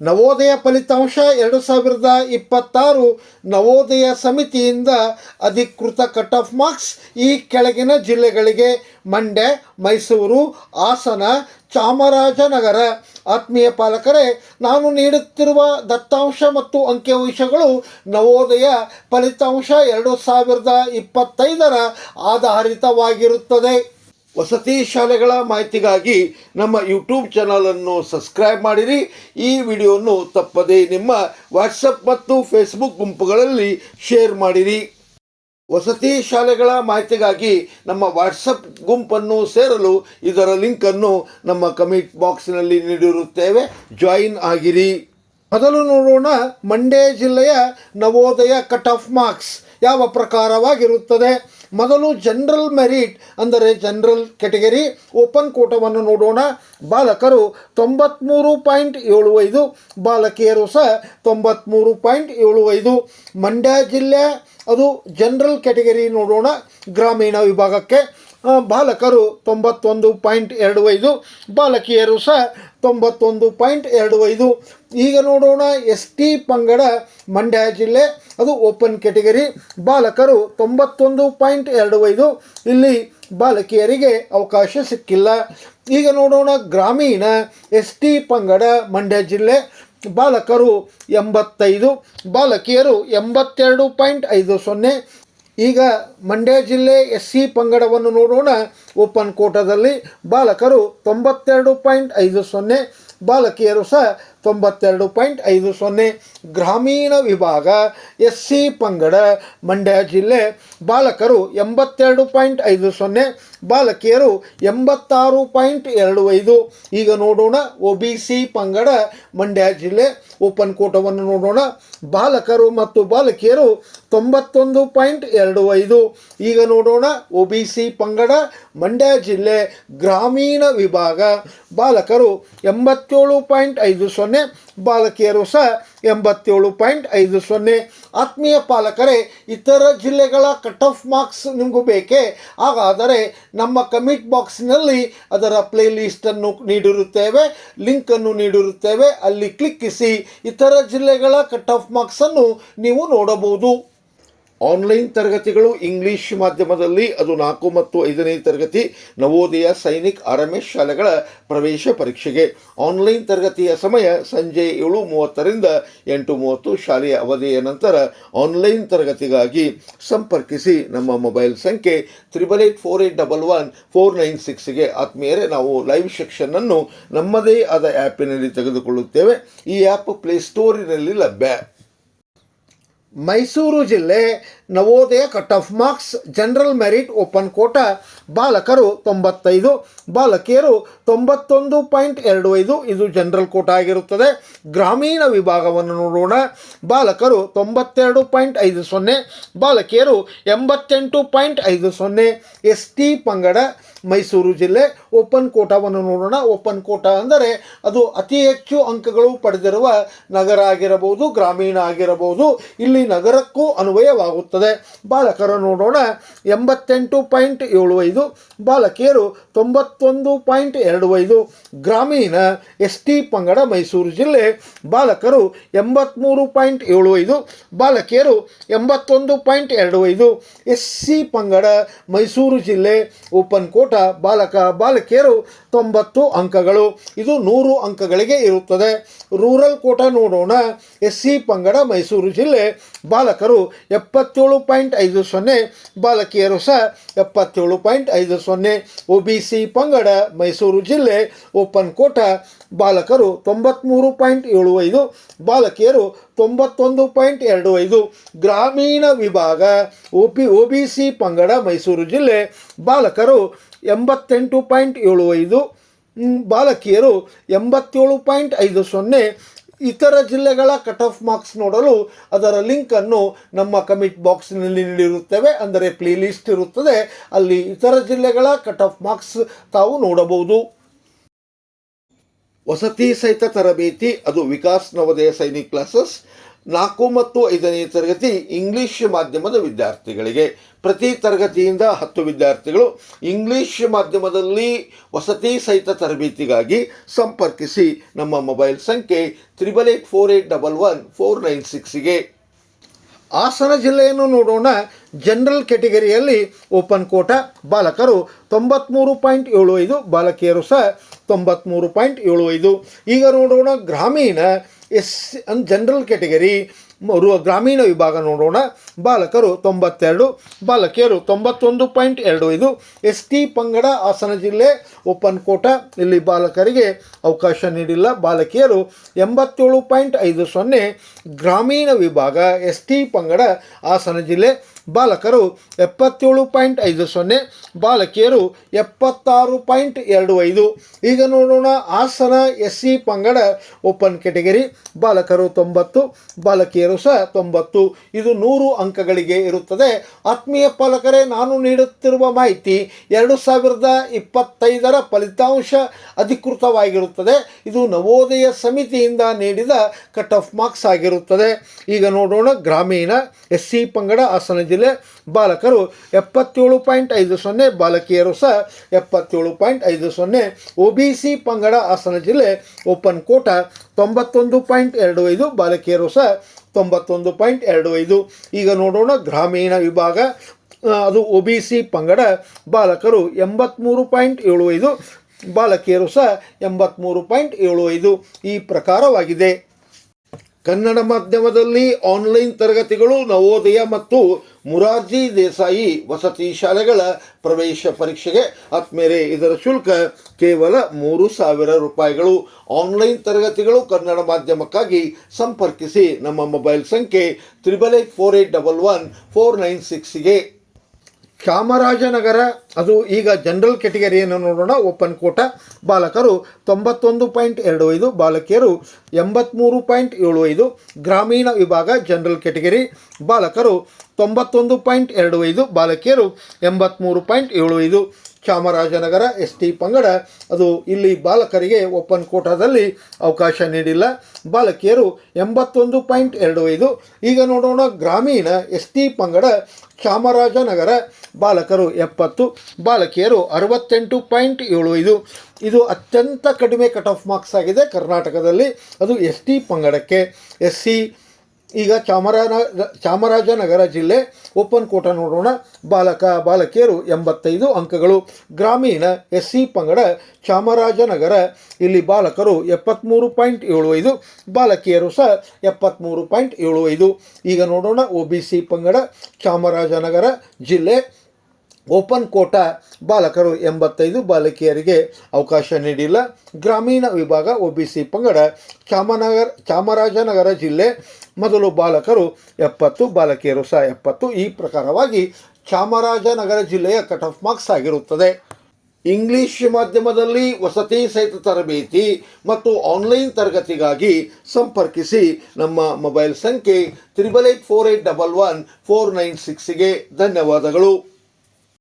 ನವೋದಯ ಫಲಿತಾಂಶ ಎರಡು ಸಾವಿರದ ಇಪ್ಪತ್ತಾರು ನವೋದಯ ಸಮಿತಿಯಿಂದ ಅಧಿಕೃತ ಕಟ್ ಆಫ್ ಮಾರ್ಕ್ಸ್ ಈ ಕೆಳಗಿನ ಜಿಲ್ಲೆಗಳಿಗೆ ಮಂಡ್ಯ, ಮೈಸೂರು, ಹಾಸನ, ಚಾಮರಾಜನಗರ. ಆತ್ಮೀಯ ಪಾಲಕರೇ, ನಾನು ನೀಡುತ್ತಿರುವ ದತ್ತಾಂಶ ಮತ್ತು ಅಂಕಿಅಂಶಗಳು ನವೋದಯ ಫಲಿತಾಂಶ ಎರಡು ಸಾವಿರದ ಇಪ್ಪತ್ತೈದರ ಆಧಾರಿತವಾಗಿರುತ್ತದೆ. ವಸತಿ ಶಾಲೆಗಳ ಮಾಹಿತಿಗಾಗಿ ನಮ್ಮ ಯೂಟ್ಯೂಬ್ ಚಾನಲನ್ನು ಸಬ್ಸ್ಕ್ರೈಬ್ ಮಾಡಿರಿ. ಈ ವಿಡಿಯೋವನ್ನು ತಪ್ಪದೇ ನಿಮ್ಮ ವಾಟ್ಸಪ್ ಮತ್ತು ಫೇಸ್ಬುಕ್ ಗುಂಪುಗಳಲ್ಲಿ ಶೇರ್ ಮಾಡಿರಿ. ವಸತಿ ಶಾಲೆಗಳ ಮಾಹಿತಿಗಾಗಿ ನಮ್ಮ ವಾಟ್ಸಪ್ ಗುಂಪನ್ನು ಸೇರಲು ಇದರ ಲಿಂಕನ್ನು ನಮ್ಮ ಕಮೆಂಟ್ ಬಾಕ್ಸ್ನಲ್ಲಿ ನೀಡಿರುತ್ತೇವೆ. ಜಾಯಿನ್ ಆಗಿರಿ. ಮೊದಲು ನೋಡೋಣ ಮಂಡ್ಯ ಜಿಲ್ಲೆಯ ನವೋದಯ ಕಟ್ ಆಫ್ ಮಾರ್ಕ್ಸ್ ಯಾವ ಪ್ರಕಾರವಾಗಿರುತ್ತದೆ? ಮೊದಲು ಜನರಲ್ ಮೆರಿಟ್ ಅಂದರೆ ಜನರಲ್ ಕೆಟಗರಿ ಓಪನ್ ಕೋಟವನ್ನು ನೋಡೋಣ. ಬಾಲಕರು ತೊಂಬತ್ತ್ಮೂರು ಪಾಯಿಂಟ್ ಏಳು ಐದು, ಬಾಲಕಿಯರು ಸಹ ತೊಂಬತ್ತ್ಮೂರು ಪಾಯಿಂಟ್ ಏಳು ಐದು. ಮಂಡ್ಯ ಜಿಲ್ಲೆ, ಅದು ಜನರಲ್ ಕೆಟಗರಿ ನೋಡೋಣ ಗ್ರಾಮೀಣ ವಿಭಾಗಕ್ಕೆ. ಬಾಲಕರು ತೊಂಬತ್ತೊಂದು ಪಾಯಿಂಟ್ ಎರಡು ಐದು ಬಾಲಕಿಯರು ಸಹ ತೊಂಬತ್ತೊಂದು ಪಾಯಿಂಟ್ ಎರಡು ಐದು ಈಗ ನೋಡೋಣ ಎಸ್ ಟಿ ಪಂಗಡ, ಮಂಡ್ಯ ಜಿಲ್ಲೆ, ಅದು ಓಪನ್ ಕೆಟಗರಿ ಬಾಲಕರು ತೊಂಬತ್ತೊಂದು ಪಾಯಿಂಟ್ ಎರಡು ಐದು ಇಲ್ಲಿ ಬಾಲಕಿಯರಿಗೆ ಅವಕಾಶ ಸಿಕ್ಕಿಲ್ಲ. ಈಗ ನೋಡೋಣ ಗ್ರಾಮೀಣ ಎಸ್ ಟಿ ಪಂಗಡ, ಮಂಡ್ಯ ಜಿಲ್ಲೆ. ಬಾಲಕರು ಎಂಬತ್ತೈದು, ಬಾಲಕಿಯರು ಎಂಬತ್ತೆರಡು ಪಾಯಿಂಟ್ ಐದು ಸೊನ್ನೆ ಈಗ ಮಂಡ್ಯ ಜಿಲ್ಲೆ ಎಸ್ ಸಿ ಪಂಗಡವನ್ನು ನೋಡೋಣ. ಓಪನ್ ಕೋಟದಲ್ಲಿ ಬಾಲಕರು ತೊಂಬತ್ತೆರಡು ಪಾಯಿಂಟ್ ಐದು ಸೊನ್ನೆ, ಬಾಲಕಿಯರು ಸಹ ತೊಂಬತ್ತೆರಡು ಪಾಯಿಂಟ್ ಐದು ಸೊನ್ನೆ ಗ್ರಾಮೀಣ ವಿಭಾಗ ಎಸ್ ಸಿ ಪಂಗಡ, ಮಂಡ್ಯ ಜಿಲ್ಲೆ ಬಾಲಕರು ಎಂಬತ್ತೆರಡು ಪಾಯಿಂಟ್ ಐದು ಸೊನ್ನೆ, ಬಾಲಕಿಯರು ಎಂಬತ್ತಾರು ಪಾಯಿಂಟ್ ಎರಡು ಐದು. ಈಗ ನೋಡೋಣ ಒ ಬಿ ಸಿ ಪಂಗಡ, ಮಂಡ್ಯ ಜಿಲ್ಲೆ ಓಪನ್ ಕೋಟವನ್ನು ನೋಡೋಣ. ಬಾಲಕರು ಮತ್ತು ಬಾಲಕಿಯರು ತೊಂಬತ್ತೊಂದು ಪಾಯಿಂಟ್ ಎರಡು ಐದು. ಈಗ ನೋಡೋಣ ಒ ಬಿ ಸಿ ಪಂಗಡ, ಮಂಡ್ಯ ಜಿಲ್ಲೆ ಗ್ರಾಮೀಣ ವಿಭಾಗ ಬಾಲಕರು ಎಂಬತ್ತೇಳು ಪಾಯಿಂಟ್ ಐದು ಸೊನ್ನೆ ಬಾಲಕಿಯರು ಸಹ ಎಂಬತ್ತೇಳು ಪಾಯಿಂಟ್ ಐದು ಸೊನ್ನೆ. ಆತ್ಮೀಯ ಪಾಲಕರೇ, ಇತರ ಜಿಲ್ಲೆಗಳ ಕಟ್ ಆಫ್ ಮಾರ್ಕ್ಸ್ ನಿಮಗೂ ಬೇಕೇ? ಹಾಗಾದರೆ ನಮ್ಮ ಕಮಿಟ್ ಬಾಕ್ಸ್ನಲ್ಲಿ ಅದರ ಪ್ಲೇ ಲಿಸ್ಟನ್ನು ನೀಡಿರುತ್ತೇವೆ ಲಿಂಕನ್ನು ನೀಡಿರುತ್ತೇವೆ. ಅಲ್ಲಿ ಕ್ಲಿಕ್ಕಿಸಿ ಇತರ ಜಿಲ್ಲೆಗಳ ಕಟ್ ಆಫ್ ಮಾರ್ಕ್ಸನ್ನು ನೀವು ನೋಡಬಹುದು. ಆನ್ಲೈನ್ ತರಗತಿಗಳು ಇಂಗ್ಲಿಷ್ ಮಾಧ್ಯಮದಲ್ಲಿ ಅದು ನಾಲ್ಕು ಮತ್ತು ಐದನೇ ತರಗತಿ Navodaya Sainik R M S ಶಾಲೆಗಳ ಪ್ರವೇಶ ಪರೀಕ್ಷೆಗೆ. ಆನ್ಲೈನ್ ತರಗತಿಯ ಸಮಯ ಸಂಜೆ ಏಳು ಮೂವತ್ತರಿಂದ ಎಂಟು ಮೂವತ್ತು ಶಾಲೆಯ ಅವಧಿಯ ನಂತರ ಆನ್ಲೈನ್ ತರಗತಿಗಾಗಿ ಸಂಪರ್ಕಿಸಿ ನಮ್ಮ ಮೊಬೈಲ್ ಸಂಖ್ಯೆ triple eight four eight double one four nine ಸಿಕ್ಸ್ಗೆ ಆತ್ಮೀಯರೇ, ನಾವು ಲೈವ್ ಸೆಕ್ಷನ್ನನ್ನು ನಮ್ಮದೇ ಆದ ಆ್ಯಪಿನಲ್ಲಿ ತೆಗೆದುಕೊಳ್ಳುತ್ತೇವೆ. ಈ ಆ್ಯಪ್ ಪ್ಲೇಸ್ಟೋರಿನಲ್ಲಿ ಲಭ್ಯ. ಮೈಸೂರು ಜಿಲ್ಲೆ Navodaya cut off marks general merit open quota, ಬಾಲಕರು ತೊಂಬತ್ತೈದು, ಬಾಲಕಿಯರು ತೊಂಬತ್ತೊಂದು ಪಾಯಿಂಟ್ ಎರಡು ಐದು, ಇದು ಜನರಲ್ ಕೋಟ ಆಗಿರುತ್ತದೆ. ಗ್ರಾಮೀಣ ವಿಭಾಗವನ್ನು ನೋಡೋಣ. ಬಾಲಕರು ತೊಂಬತ್ತೆರಡು ಪಾಯಿಂಟ್ ಐದು ಸೊನ್ನೆ, ಬಾಲಕಿಯರು ಎಂಬತ್ತೆಂಟು ಪಾಯಿಂಟ್ ಐದು ಸೊನ್ನೆ, ಎಸ್ ಟಿ ಪಂಗಡ ಮೈಸೂರು ಜಿಲ್ಲೆ ಓಪನ್ ಕೋಟಾವನ್ನು ನೋಡೋಣ. ಓಪನ್ ಕೋಟ ಅಂದರೆ ಅದು ಅತಿ ಹೆಚ್ಚು ಅಂಕಗಳು ಪಡೆದಿರುವ ನಗರ ಆಗಿರಬಹುದು, ಗ್ರಾಮೀಣ ಆಗಿರಬಹುದು. ಇಲ್ಲಿ ನಗರಕ್ಕೂ ಅನ್ವಯವಾಗುತ್ತದೆ. ಬಾಲಕರು ನೋಡೋಣ. ಎಂಬತ್ತೆಂಟು ಪಾಯಿಂಟ್ ಏಳು ಐದು. ಬಾಲಕಿಯರು ತೊಂಬತ್ತೊಂದು ಪಾಯಿಂಟ್ ಎರಡು ಐದು. ಗ್ರಾಮೀಣ ಎಸ್ ಟಿ ಪಂಗಡ ಮೈಸೂರು ಜಿಲ್ಲೆ. ಬಾಲಕರು ಎಂಬತ್ತ್ಮೂರು ಪಾಯಿಂಟ್ ಏಳು ಐದು. ಬಾಲಕಿಯರು ಎಂಬತ್ತೊಂದು ಪಾಯಿಂಟ್ ಎರಡು ಐದು. ಎಸ್ ಸಿ ಪಂಗಡ ಮೈಸೂರು ಜಿಲ್ಲೆ ಓಪನ್ ಕೋಟ. ಬಾಲಕ ಬಾಲಕಿಯರು ತೊಂಬತ್ತು ಅಂಕಗಳು. ಇದು ನೂರು ಅಂಕಗಳಿಗೆ ಇರುತ್ತದೆ. ರೂರಲ್ ಕೋಟ ನೋಡೋಣ. ಎಸ್ ಸಿ ಪಂಗಡ, ಮೈಸೂರು ಜಿಲ್ಲೆ ಬಾಲಕರು ಎಪ್ಪತ್ತೇಳು ಪಾಯಿಂಟ್ ಐದು ಸೊನ್ನೆ, ಬಾಲಕಿಯರು ಸಹ ಎಪ್ಪತ್ತೇಳು ಪಾಯಿಂಟ್ ಐದು ಸೊನ್ನೆ. ಒ ಬಿ ಸಿ ಪಂಗಡ, ಮೈಸೂರು ಜಿಲ್ಲೆ ಓಪನ್ ಕೋಟ ಬಾಲಕರು ತೊಂಬತ್ತ್ಮೂರು ಪಾಯಿಂಟ್ ಏಳು ಐದು, ಬಾಲಕಿಯರು ತೊಂಬತ್ತೊಂದು ಪಾಯಿಂಟ್ ಎರಡು ಐದು. ಗ್ರಾಮೀಣ ವಿಭಾಗ O P O B C ಪಂಗಡ, ಮೈಸೂರು ಜಿಲ್ಲೆ ಬಾಲಕರು ಎಂಬತ್ತೆಂಟು ಪಾಯಿಂಟ್ ಏಳು ಐದು. ಬಾಲಕಿಯರು ಎಂಬತ್ತೇಳು ಪಾಯಿಂಟ್ ಐದು ಸೊನ್ನೆ ಇತರ ಜಿಲ್ಲೆಗಳ ಕಟ್ ಆಫ್ ಮಾರ್ಕ್ಸ್ ನೋಡಲು ಅದರ ಲಿಂಕನ್ನು ನಮ್ಮ ಕಮಿಟ್ ಬಾಕ್ಸ್ನಲ್ಲಿ ನೀಡಿರುತ್ತೇವೆ. ಅಂದರೆ ಪ್ಲೇ ಲಿಸ್ಟ್ ಇರುತ್ತದೆ. ಅಲ್ಲಿ ಇತರ ಜಿಲ್ಲೆಗಳ ಕಟ್ ಆಫ್ ಮಾರ್ಕ್ಸ್ ತಾವು ನೋಡಬಹುದು. ವಸತಿ ಸಹಿತ ತರಬೇತಿ, ಅದು ವಿಕಾಸ್ ನವೋದಯ ಸೈನಿಕ್ ಕ್ಲಾಸಸ್ ನಾಲ್ಕು ಮತ್ತು ಐದನೇ ತರಗತಿ ಇಂಗ್ಲಿಷ್ ಮಾಧ್ಯಮದ ವಿದ್ಯಾರ್ಥಿಗಳಿಗೆ. ಪ್ರತಿ ತರಗತಿಯಿಂದ ಹತ್ತು ವಿದ್ಯಾರ್ಥಿಗಳು ಇಂಗ್ಲಿಷ್ ಮಾಧ್ಯಮದಲ್ಲಿ ವಸತಿ ಸಹಿತ ತರಬೇತಿಗಾಗಿ ಸಂಪರ್ಕಿಸಿ ನಮ್ಮ ಮೊಬೈಲ್ ಸಂಖ್ಯೆ triple eight four eight double one four nine ಸಿಕ್ಸಿಗೆ Hassan ಜಿಲ್ಲೆಯನ್ನು ನೋಡೋಣ. ಜನರಲ್ ಕ್ಯಾಟಗರಿಯಲ್ಲಿ ಓಪನ್ ಕೋಟ ಬಾಲಕರು ತೊಂಬತ್ತ್ಮೂರು ಪಾಯಿಂಟ್ ಏಳು ಐದು, ಬಾಲಕಿಯರು ಸಹ ತೊಂಬತ್ತ್ಮೂರು ಪಾಯಿಂಟ್ ಏಳು ಐದು. ಈಗ ನೋಡೋಣ ಗ್ರಾಮೀಣ ಎಸ್ ಅನ್ ಜನರಲ್ ಕ್ಯಾಟಗರಿ ಗ್ರಾಮೀಣ ವಿಭಾಗ ನೋಡೋಣ. ಬಾಲಕರು ತೊಂಬತ್ತೆರಡು, ಬಾಲಕಿಯರು ತೊಂಬತ್ತೊಂದು ಪಾಯಿಂಟ್ ಎರಡು. ಇದು ಎಸ್ ಟಿ ಪಂಗಡ ಹಾಸನ ಜಿಲ್ಲೆ ಓಪನ್ ಕೋಟ. ಇಲ್ಲಿ ಬಾಲಕರಿಗೆ ಅವಕಾಶ ನೀಡಿಲ್ಲ. ಬಾಲಕಿಯರು ಎಂಬತ್ತೇಳು ಪಾಯಿಂಟ್ ಐದು ಸೊನ್ನೆ ಗ್ರಾಮೀಣ ವಿಭಾಗ ಎಸ್ ಟಿ ಪಂಗಡ ಹಾಸನ ಜಿಲ್ಲೆ ಬಾಲಕರು ಎಪ್ಪತ್ತೇಳು ಪಾಯಿಂಟ್ ಐದು ಸೊನ್ನೆ, ಬಾಲಕಿಯರು ಎಪ್ಪತ್ತಾರು ಪಾಯಿಂಟ್ ಎರಡು ಐದು. ಈಗ ನೋಡೋಣ ಹಾಸನ ಎಸ್ ಸಿ ಪಂಗಡ ಓಪನ್ ಕೆಟಗರಿ ಬಾಲಕರು ತೊಂಬತ್ತು, ಬಾಲಕಿಯರು ಸಹ ತೊಂಬತ್ತು. ಇದು ನೂರು ಅಂಕಗಳಿಗೆ ಇರುತ್ತದೆ. ಆತ್ಮೀಯ ಪಾಲಕರೇ, ನಾನು ನೀಡುತ್ತಿರುವ ಮಾಹಿತಿ ಎರಡು ಸಾವಿರದ ಇಪ್ಪತ್ತೈದರ ಫಲಿತಾಂಶ ಅಧಿಕೃತವಾಗಿರುತ್ತದೆ. ಇದು ನವೋದಯ ಸಮಿತಿಯಿಂದ ನೀಡಿದ ಕಟ್ ಆಫ್ ಮಾರ್ಕ್ಸ್ ಆಗಿರುತ್ತದೆ. ಈಗ ನೋಡೋಣ ಗ್ರಾಮೀಣ ಎಸ್ ಸಿ ಪಂಗಡ ಹಾಸನ ಜಿಲ್ಲೆ ಬಾಲಕರು ಎಪ್ಪತ್ತೇಳು ಪಾಯಿಂಟ್ ಐದು ಸೊನ್ನೆ, ಬಾಲಕಿಯರು ಸಹ ಎಪ್ಪತ್ತೇಳು ಪಾಯಿಂಟ್ ಐದು ಸೊನ್ನೆ. ಒ ಬಿ ಸಿ ಪಂಗಡ ಹಾಸನ ಜಿಲ್ಲೆ ಓಪನ್ ಕೋಟ ತೊಂಬತ್ತೊಂದು ಪಾಯಿಂಟ್ ಎರಡು ಐದು, ಬಾಲಕಿಯರು ಸಹ ತೊಂಬತ್ತೊಂದು ಪಾಯಿಂಟ್ ಎರಡು ಐದು. ಈಗ ನೋಡೋಣ ಗ್ರಾಮೀಣ ವಿಭಾಗ. ಅದು ಒ ಬಿ ಸಿ ಪಂಗಡ, ಬಾಲಕರು ಎಂಬತ್ತ್ಮೂರು ಪಾಯಿಂಟ್ ಏಳು ಐದು, ಬಾಲಕಿಯರು ಸಹ ಎಂಬತ್ತ್ಮೂರು ಪಾಯಿಂಟ್ ಏಳು ಐದು. ಈ ಪ್ರಕಾರವಾಗಿದೆ. ಕನ್ನಡ ಮಾಧ್ಯಮದಲ್ಲಿ ಆನ್ಲೈನ್ ತರಗತಿಗಳು ನವೋದಯ ಮತ್ತು ಮುರಾರ್ಜಿ ದೇಸಾಯಿ ವಸತಿ ಶಾಲೆಗಳ ಪ್ರವೇಶ ಪರೀಕ್ಷೆಗೆ ಆತ್ಮೇರೆ ಇದರ ಶುಲ್ಕ ಕೇವಲ ಮೂರು ಸಾವಿರ ರೂಪಾಯಿಗಳು. ಆನ್ಲೈನ್ ತರಗತಿಗಳು ಕನ್ನಡ ಮಾಧ್ಯಮಕ್ಕಾಗಿ ಸಂಪರ್ಕಿಸಿ ನಮ್ಮ ಮೊಬೈಲ್ ಸಂಖ್ಯೆ triple eight four eight double one four nine ಸಿಕ್ಸ್ಗೆ Chamarajanagar, ಅದು ಈಗ ಜನರಲ್ ಕೆಟಗರಿಯನ್ನು ನೋಡೋಣ, ಓಪನ್ ಕೋಟ. ಬಾಲಕರು ತೊಂಬತ್ತೊಂದು ಪಾಯಿಂಟ್ ಎರಡು ಐದು ಬಾಲಕಿಯರು ಎಂಬತ್ತ್ಮೂರು ಪಾಯಿಂಟ್ ಏಳು ಐದು, ಗ್ರಾಮೀಣ ವಿಭಾಗ ಜನರಲ್ ಕೆಟಗರಿ ಬಾಲಕರು ತೊಂಬತ್ತೊಂದು ಪಾಯಿಂಟ್ ಎರಡು ಐದು ಬಾಲಕಿಯರು ಎಂಬತ್ತ್ಮೂರು ಪಾಯಿಂಟ್ ಏಳು ಐದು. ಚಾಮರಾಜನಗರ ಎಸ್ ಟಿ ಪಂಗಡ. ಅದು ಇಲ್ಲಿ ಬಾಲಕರಿಗೆ ಓಪನ್ ಕೋಟಾದಲ್ಲಿ ಅವಕಾಶ ನೀಡಿಲ್ಲ. ಬಾಲಕಿಯರು ಎಂಬತ್ತೊಂದು ಪಾಯಿಂಟ್ ಎರಡು ಐದು. ಈಗ ನೋಡೋಣ ಗ್ರಾಮೀಣ ಎಸ್ ಟಿ ಪಂಗಡ, ಚಾಮರಾಜನಗರ, ಬಾಲಕರು ಎಪ್ಪತ್ತು, ಬಾಲಕಿಯರು ಅರವತ್ತೆಂಟು ಪಾಯಿಂಟ್ ಏಳು ಐದು. ಇದು ಅತ್ಯಂತ ಕಡಿಮೆ ಕಟ್ ಆಫ್ ಮಾರ್ಕ್ಸ್ ಆಗಿದೆ ಕರ್ನಾಟಕದಲ್ಲಿ. ಅದು ಎಸ್ ಟಿ ಪಂಗಡಕ್ಕೆ. ಎಸ್ ಸಿ ಈಗ ಚಾಮರಾನ, ಚಾಮರಾಜನಗರ ಜಿಲ್ಲೆ ಓಪನ್ ಕೋಟ ನೋಡೋಣ. ಬಾಲಕ, ಬಾಲಕಿಯರು ಎಂಬತ್ತೈದು ಅಂಕಗಳು. ಗ್ರಾಮೀಣ ಎಸ್ ಸಿ ಪಂಗಡ ಚಾಮರಾಜನಗರ, ಇಲ್ಲಿ ಬಾಲಕರು ಎಪ್ಪತ್ತ್ಮೂರು ಪಾಯಿಂಟ್ ಏಳು ಐದು ಬಾಲಕಿಯರು ಸಹ ಎಪ್ಪತ್ತ್ಮೂರು ಪಾಯಿಂಟ್ ಏಳು ಐದು ಈಗ ನೋಡೋಣ ಒ ಬಿ ಸಿ ಪಂಗಡ, ಚಾಮರಾಜನಗರ ಜಿಲ್ಲೆ. ಓಪನ್ ಕೋಟ ಬಾಲಕರು ಎಂಬತ್ತೈದು ಬಾಲಕಿಯರಿಗೆ ಅವಕಾಶ ನೀಡಿಲ್ಲ. ಗ್ರಾಮೀಣ ವಿಭಾಗ ಒ ಬಿ ಸಿ ಪಂಗಡ, ಚಾಮನಗರ, ಚಾಮರಾಜನಗರ ಜಿಲ್ಲೆ ಮೊದಲು ಬಾಲಕರು ಎಪ್ಪತ್ತು, ಬಾಲಕಿಯರು ಸಹ ಎಪ್ಪತ್ತು. ಈ ಪ್ರಕಾರವಾಗಿ ಚಾಮರಾಜನಗರ ಜಿಲ್ಲೆಯ ಕಟ್ ಆಫ್ ಮಾರ್ಕ್ಸ್ ಆಗಿರುತ್ತದೆ. ಇಂಗ್ಲಿಷ್ ಮಾಧ್ಯಮದಲ್ಲಿ ವಸತಿ ಸಹಿತ ತರಬೇತಿ ಮತ್ತು ಆನ್ಲೈನ್ ತರಗತಿಗಾಗಿ ಸಂಪರ್ಕಿಸಿ ನಮ್ಮ ಮೊಬೈಲ್ ಸಂಖ್ಯೆ triple eight four eight double one four nine ಸಿಕ್ಸ್ಗೆ ಧನ್ಯವಾದಗಳು.